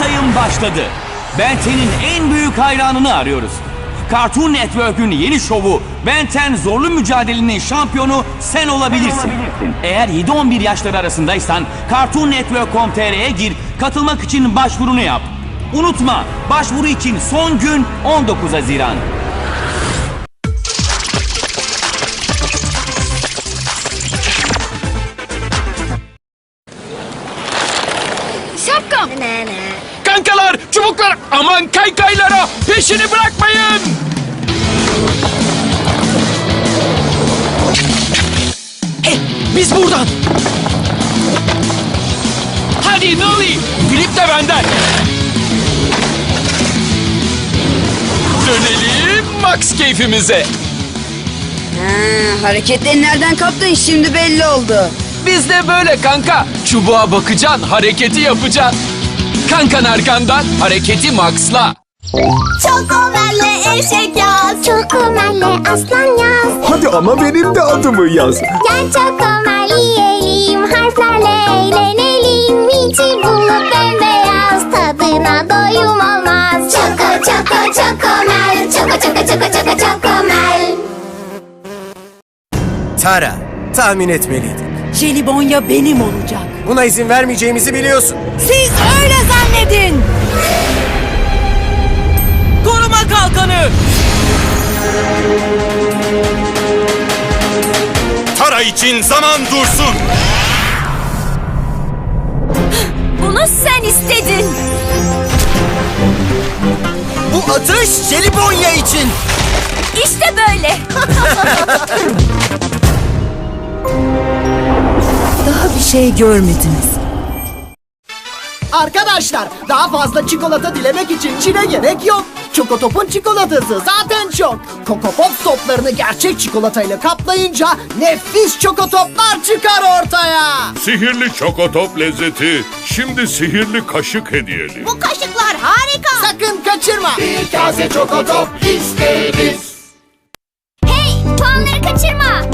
bölüm başladı. Ben 10'in en büyük hayranını arıyoruz. Cartoon Network'ün yeni şovu Ben 10 zorlu mücadelenin şampiyonu sen olabilirsin. Eğer 7-11 yaşları arasındaysan cartoonnetwork.com.tr'ye gir, katılmak için başvurunu yap. Unutma, başvuru için son gün 19 Haziran. Şapkam. Kankalar, çubuklar, aman kaykaylara peşini bırakmayın. Eh, biz buradan. Hadi Noli, Filip de benden. Dönelim Max keyfimize. Ha, hareketleri nereden kaptın şimdi belli oldu. Biz de böyle kanka. Çubuğa bakacaksın, hareketi yapacaksın. Kankan arkandan, hareketi Max'la. Çokomel'le eşek yaz. Çokomel'le aslan yaz. Hadi ama benim de adımı yaz. Gel Çokomel yiyelim. Harflerle eğlenelim. İçi bulup bembeyaz. Tadına doyum olmaz. Çoko çoko çokomel. Çoko çoko çoko çoko çokomel. Tara, tahmin etmeliydim. Jelibonya benim olacak. Buna izin vermeyeceğimizi biliyorsun. Siz öyle zannedin. Koruma kalkanı. Tara için zaman dursun. Bunu sen istedin. Bu atış Jelibonya için. İşte böyle. şey görmediniz. Arkadaşlar daha fazla çikolata dilemek için Çin'e gerek yok. Çokotop'un çikolatası zaten çok. Coco Pops toplarını gerçek çikolatayla kaplayınca nefis çokotoplar çıkar ortaya. Sihirli çokotop lezzeti. Şimdi sihirli kaşık hediyeli. Bu kaşıklar harika. Sakın kaçırma. Bir kase çokotop isteriz. Hey puanları kaçırma.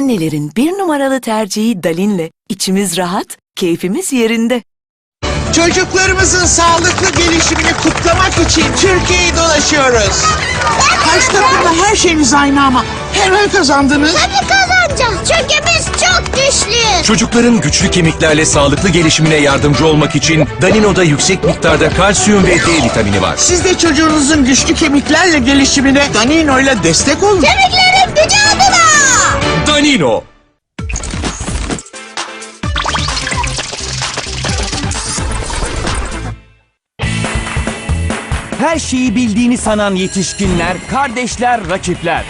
Annelerin bir numaralı tercihi Dalin'le. İçimiz rahat, keyfimiz yerinde. Çocuklarımızın sağlıklı gelişimini kutlamak için Türkiye'yi dolaşıyoruz. Kaç takımda her şeyiniz aynı ama hemen kazandınız. Hadi kazanacağız çünkü biz çok güçlüyüz. Çocukların güçlü kemiklerle sağlıklı gelişimine yardımcı olmak için Danino'da yüksek miktarda kalsiyum ve D vitamini var. Siz de çocuğunuzun güçlü kemiklerle gelişimine Danino ile destek olun. Kemiklerin gücü adına. Danino. Her şeyi bildiğini sanan yetişkinler, kardeşler, rakipler.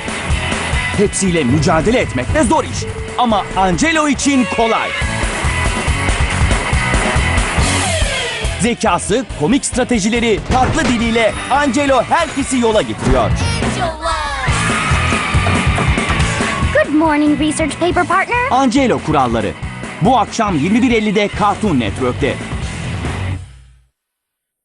Hepsiyle mücadele etmek de zor iş. Ama Angelo için kolay. Zekası, komik stratejileri, tatlı diliyle Angelo herkesi yola getiriyor. Morning research paper partner. Angelo kuralları. Bu akşam 21.50'de Cartoon Network'te.